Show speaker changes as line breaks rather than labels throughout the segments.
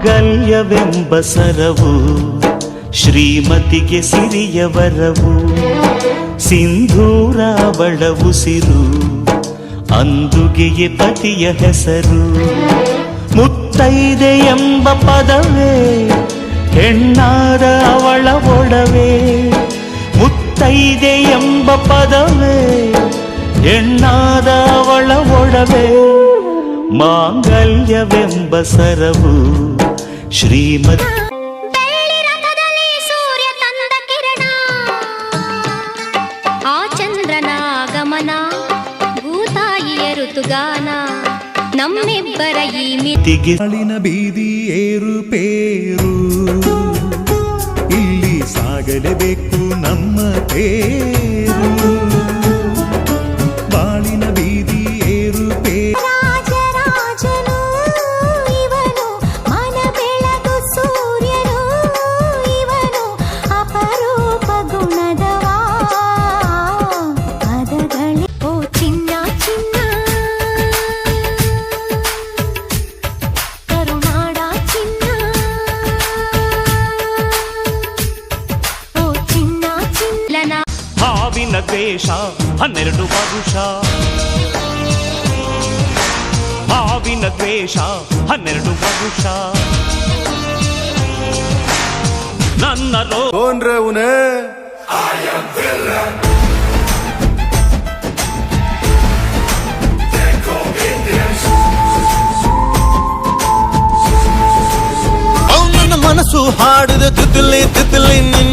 ಮಾಂಗಲ್ಯವೆಂಬ ಸರವು ಶ್ರೀಮತಿಗೆ ಸಿರಿಯ ವರವು ಸಿಂಧೂರ ಅವಳ ಉಸಿರು ಅಂದುಗೆಯೇ ಪತಿಯ ಹೆಸರು. ಮುತ್ತೈದೆ ಎಂಬ ಪದವೇ ಹೆಣ್ಣಾದ ಅವಳ ಒಡವೆ. ಮುತ್ತೈದೆ ಎಂಬ ಪದವೇ ಹೆಣ್ಣಾದ ಅವಳ ಒಡವೆ. ಮಾಂಗಲ್ಯವೆಂಬ ಸರವು ಶ್ರೀಮತಿ
ಬೆಳ್ಳಿ ಬೀದಿ ಏರು ಪೇರು ಋತುಗಾನ ನಮ್ಮಿಬ್ಬರ ಈ
ಬೀದಿ ಏರುಪೇರು ಇಲ್ಲಿ ಸಾಗಲೇಬೇಕು ನಮ್ಮ ತೇರು.
ವೇಷ ಹನ್ನೆರಡು ಪರುಷ ಹಾವಿನ ದ್ವೇಷ ಹನ್ನೆರಡು ಪರುಷ ನನ್ನ
ರೋನ್ರವನೇ ಮನಸ್ಸು ಹಾಡಿದ ತಿತ್ತಲೆ ತಿತ್ತಲೆ ನಿನ್ನ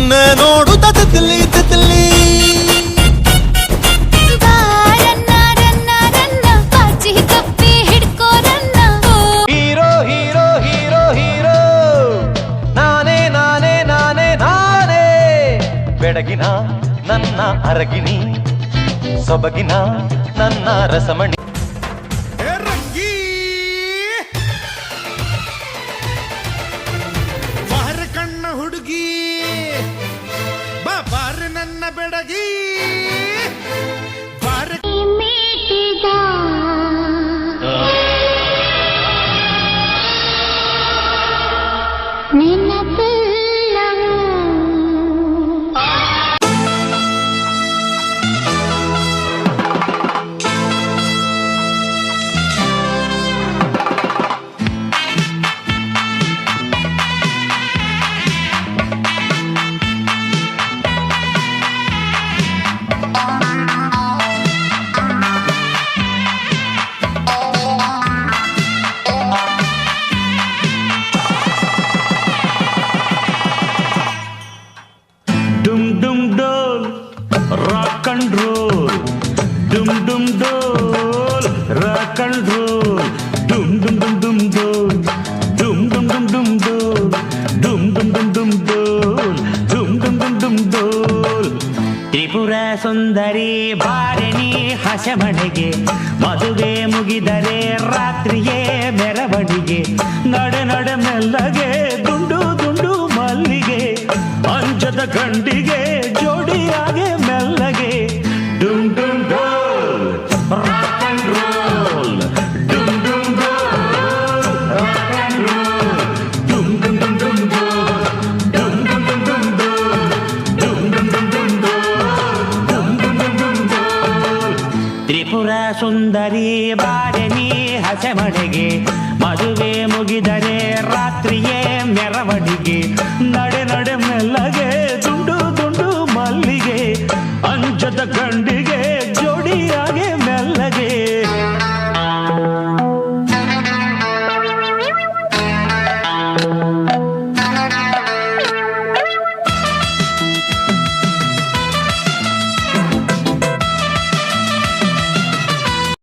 ಬೆಳಗಿನ ನನ್ನ ಅರಗಿನಿ ಸೊಬಗಿನ ನನ್ನ ರಸಮಣಿ.
ಹುಡುಗಿ ಬಾ
ರಾಕ್ ಅಂಡ್ ರೋಲ್ ಡುಮ್ ಡುಮ್ ಡೋಲ್ ರಾಕ್ ಅಂಡ್ ರೋಲ್ ಡುಮ್ ಡುಮ್ ಡುಮ್ ಡುಮ್ ಡೋಲ್ ಡುಮ್ ಡುಮ್ ಡುಮ್ ಡುಮ್ ಡೋಲ್ ಡುಮ್ ಡುಮ್ ಡುಮ್ ಡುಮ್ ಡೋಲ್ ಡುಮ್ ಡುಮ್ ಡುಮ್ ಡುಮ್ ಡೋಲ್ ತ್ರಿಪುರ ಸುಂದರಿ ಬಾರಣಿ ಹಸಮಣೆಗೆ ಮದುವೆ ಮುಗಿದರೆ ರಾತ್ರಿಯೇ ಮೆರವಣಿಗೆ ನಡೆ ನಡೆ ಮೆಲ್ಲಗೆ ದುಂಡು ದುಂಡು ಮಲ್ಲಿಗೆ ಅಂಜದ ಗಂಡಿಗೆ ಸುಂದರಿ ಹಸೆ ಹಸೆಮಣೆಗೆ ಮದುವೆ ಮುಗಿದರೆ ರಾತ್ರಿಯೇ ಮೆರವಣಿಗೆ, ನಡೆ ನಡೆ ಮೆಲ್ಲಗೆ ದುಂಡು ದುಂಡು ಮಲ್ಲಿಗೆ, ಅಂಜದ ಗಂಡ